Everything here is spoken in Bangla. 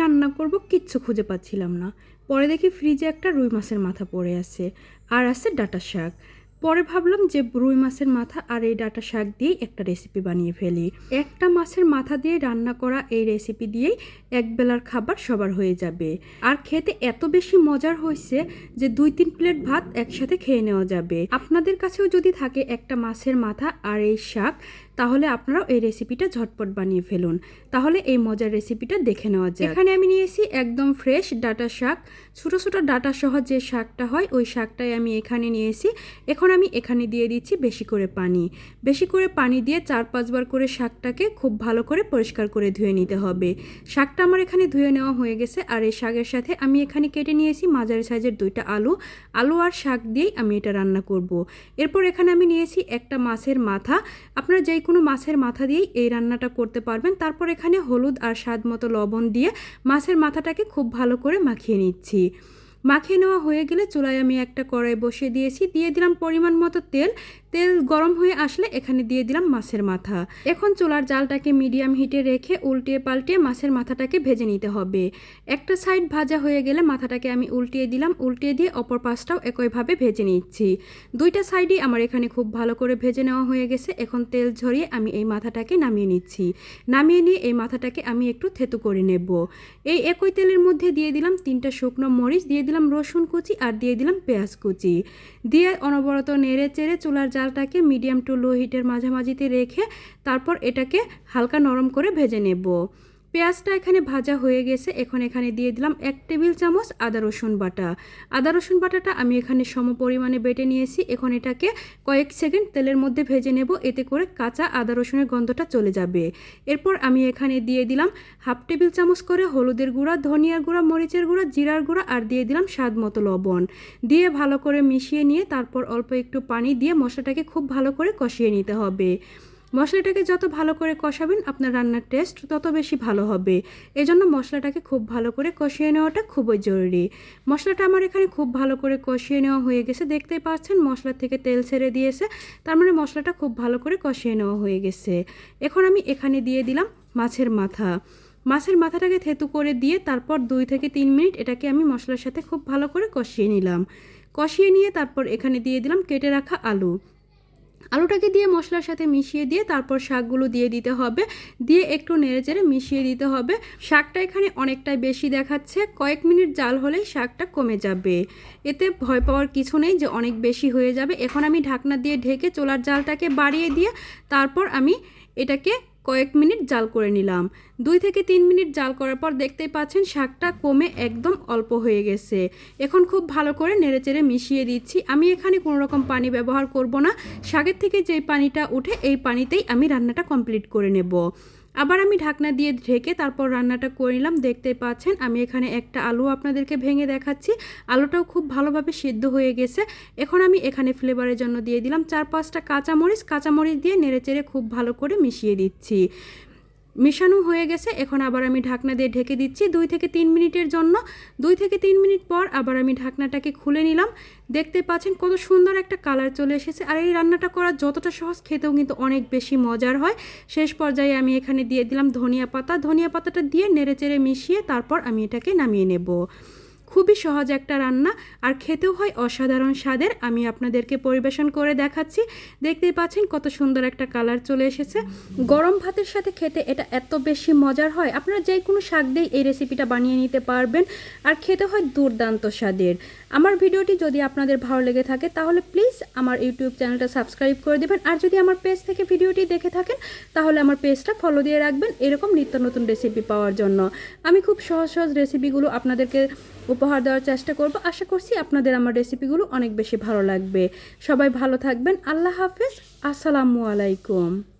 রান্না করব, কিচ্ছু খুঁজে পাচ্ছিলাম না। পরে দেখি ফ্রিজে একটা রুই মাছের মাথা পড়ে আছে, আর আছে ডাটা শাক পরে ভাবলাম যে রুই মাছের মাথা আর এই ডাটা শাক দিয়েই একটা রেসিপি বানিয়ে ফেলি। একটা মাছের মাথা দিয়ে রান্না করা এই রেসিপি দিয়েই এক বেলার খাবার সবার হয়ে যাবে। আর খেতে এত বেশি মজার হয়েছে যে দুই তিন প্লেট ভাত একসাথে খেয়ে নেওয়া যাবে। আপনাদের কাছেও যদি থাকে একটা মাছের মাথা আর এই শাক, তাহলে আপনারাও এই রেসিপিটা ঝটপট বানিয়ে ফেলুন। তাহলে এই মজার রেসিপিটা দেখে নেওয়া যায় এখানে আমি নিয়েছি একদম ফ্রেশ ডাটা শাক। ছোটো ছোটো ডাটা সহ যে শাকটা হয়, ওই শাকটাই আমি এখানে নিয়েছি। এখন আমি এখানে দিয়ে দিচ্ছি বেশি করে পানি। বেশি করে পানি দিয়ে চার পাঁচবার করে শাকটাকে খুব ভালো করে পরিষ্কার করে ধুয়ে নিতে হবে। শাকটা আমার এখানে ধুয়ে নেওয়া হয়ে গেছে আর এই শাকের সাথে আমি এখানে কেটে নিয়েছি মাঝারি সাইজের দুইটা আলু। আলু আর শাক দিয়েই আমি এটা রান্না করব। এরপর এখানে আমি নিয়েছি একটা মাছের মাথা। আপনারা যেই কোনো মাছের মাথা দিয়েই এই রান্নাটা করতে পারবেন। তারপর এখানে হলুদ আর স্বাদ মতো লবণ দিয়ে মাছের মাথাটাকে খুব ভালো করে মাখিয়ে নিচ্ছি। মাখিয়ে নেওয়া হয়ে গেলে চুলায় আমি একটা কড়াই বসিয়ে দিয়েছি। দিয়ে দিলাম পরিমাণ মতো তেল। তেল গরম হয়ে আসলে এখানে দিয়ে দিলাম মাছের মাথা। এখন চুলার জালটাকে মিডিয়াম হিটে রেখে উল্টিয়ে পাল্টিয়ে মাছের মাথাটাকে ভেজে নিতে হবে। একটা সাইড ভাজা হয়ে গেলে মাথাটাকে আমি উল্টিয়ে দিলাম। উল্টিয়ে দিয়ে অপর পাশটাও একইভাবে ভেজে নিচ্ছি। দুইটা সাইডই আমার এখানে খুব ভালো করে ভেজে নেওয়া হয়ে গেছে। এখন তেল ঝরিয়ে আমি এই মাথাটাকে নামিয়ে নিচ্ছি। নামিয়ে নিয়ে এই মাথাটাকে আমি একটু থেতু করে নেব। এই একই তেলের মধ্যে দিয়ে দিলাম তিনটা শুকনো মরিচ। দিয়ে দিলাম রসুন কুচি আর দিয়ে দিলাম পেঁয়াজ কুচি। দিয়ে অনবরত নেড়ে চেড়ে চুলার জালটাকে মিডিয়াম টু লো হিটের মাঝামাঝিতে রেখে তারপর এটাকে হালকা নরম করে ভেজে নেব। পেঁয়াজটা এখানে ভাজা হয়ে গেছে। এখন এখানে দিয়ে দিলাম এক টেবিল চামচ আদা রসুন বাটা। আদা রসুন বাটাটা আমি এখানে সম পরিমাণে বেটে নিয়েছি। এখন এটাকে কয়েক সেকেন্ড তেলের মধ্যে ভেজে নেব। এতে করে কাঁচা আদা রসুনের গন্ধটা চলে যাবে। এরপর আমি এখানে দিয়ে দিলাম হাফ টেবিল চামচ করে হলুদের গুঁড়া, ধনিয়ার গুঁড়া, মরিচের গুঁড়া, জিরার গুঁড়া আর দিয়ে দিলাম স্বাদ মতো লবণ। দিয়ে ভালো করে মিশিয়ে নিয়ে তারপর অল্প একটু পানি দিয়ে মশলাটাকে খুব ভালো করে কষিয়ে নিতে হবে। মশলাটাকে যত ভালো করে কষাবেন, আপনার রান্নার টেস্ট তত বেশি ভালো হবে। এজন্য মশলাটাকে খুব ভালো করে কষিয়ে নেওয়াটা খুবই জরুরি। মশলাটা আমার এখানে খুব ভালো করে কষিয়ে নেওয়া হয়ে গেছে। দেখতেই পাচ্ছেন, মশলা থেকে তেল ছেড়ে দিয়েছে। তার মানে মশলাটা খুব ভালো করে কষিয়ে নেওয়া হয়ে গেছে। এখন আমি এখানে দিয়ে দিলাম মাছের মাথা। মাছের মাথাটাকে থেতু করে দিয়ে তারপর দুই থেকে তিন মিনিট এটাকে আমি মশলার সাথে খুব ভালো করে কষিয়ে নিলাম। কষিয়ে নিয়ে তারপর এখানে দিয়ে দিলাম কেটে রাখা আলু। আলুটাকে দিয়ে মশলার সাথে মিশিয়ে দিয়ে তারপর শাকগুলো দিয়ে দিতে হবে। দিয়ে একটু নেড়ে চেড়ে মিশিয়ে দিতে হবে। শাকটা এখানে অনেকটাই বেশি দেখাচ্ছে। কয়েক মিনিট জাল হলেই শাকটা কমে যাবে। এতে ভয় পাওয়ার কিছু নেই যে অনেক বেশি হয়ে যাবে। এখন আমি ঢাকনা দিয়ে ঢেকে চোলার জালটাকে বাড়িয়ে দিয়ে তারপর আমি এটাকে কয়েক মিনিট জাল করে নিলাম। দুই থেকে তিন মিনিট জাল করার পর দেখতেই পাচ্ছেন শাকটা কমে একদম অল্প হয়ে গেছে। এখন খুব ভালো করে নেড়েচেড়ে মিশিয়ে দিচ্ছি। আমি এখানে কোনো রকম পানি ব্যবহার করব না। শাকের থেকে যেই পানিটা উঠে, এই পানিতেই আমি রান্নাটা কমপ্লিট করে নেব। আবার আমি ঢাকনা দিয়ে ঢেকে তারপর রান্নাটা করে নিলাম। দেখতে পাচ্ছেন, আমি এখানে একটা আলু আপনাদেরকে ভেঙে দেখাচ্ছি। আলুটাও খুব ভালোভাবে সিদ্ধ হয়ে গেছে। এখন আমি এখানে ফ্লেভারের জন্য দিয়ে দিলাম চার পাঁচটা কাঁচামরিচ। কাঁচামরিচ দিয়ে নেড়েচেড়ে খুব ভালো করে মিশিয়ে দিচ্ছি। মেশানো হয়ে গেছে। এখন আবার আমি ঢাকনা দিয়ে ঢেকে দিচ্ছি। দুই থেকে তিন মিনিটের জন্য, দুই থেকে তিন মিনিট পর আবার আমি ঢাকনাটাকে খুলে নিলাম। দেখতে পাচ্ছেন কত সুন্দর একটা কালার চলে এসেছে। আর এই রান্নাটা করা যতটা সহজ, খেতেও কিন্তু অনেক বেশি মজার হয়। শেষ পর্যায়ে আমি এখানে দিয়ে দিলাম ধনিয়া পাতা। ধনিয়া পাতাটা দিয়ে নেড়ে চেড়ে মিশিয়ে তারপর আমি এটাকে নামিয়ে নেব। খুবই সহজ একটা রান্না, আর খেতেও হয় অসাধারণ স্বাদের। আমি আপনাদেরকে পরিবেশন করে দেখাচ্ছি। দেখতেই পাচ্ছেন কত সুন্দর একটা কালার চলে এসেছে। গরম ভাতের সাথে খেতে এটা এত বেশি মজার হয়। আপনারা যে কোনো শাক দিয়ে এই রেসিপিটা বানিয়ে নিতে পারবেন, আর খেতে হয় দুর্দান্ত স্বাদের। আমার ভিডিওটি যদি আপনাদের ভালো লেগে থাকে, তাহলে প্লিজ আমার ইউটিউব চ্যানেলটা সাবস্ক্রাইব করে দেবেন। আর যদি আমার পেজ থেকে ভিডিওটি দেখে থাকেন, তাহলে আমার পেজটা ফলো দিয়ে রাখবেন। এরকম নিত্য নতুন রেসিপি পাওয়ার জন্য। আমি খুব সহজ সহজ রেসিপিগুলো আপনাদেরকে উপহার দেওয়ার চেষ্টা করব। আশা করছি আপনাদের আমার রেসিপিগুলো অনেক বেশি ভালো লাগবে। সবাই ভালো থাকবেন। আল্লাহ হাফেজ। আসসালামু আলাইকুম।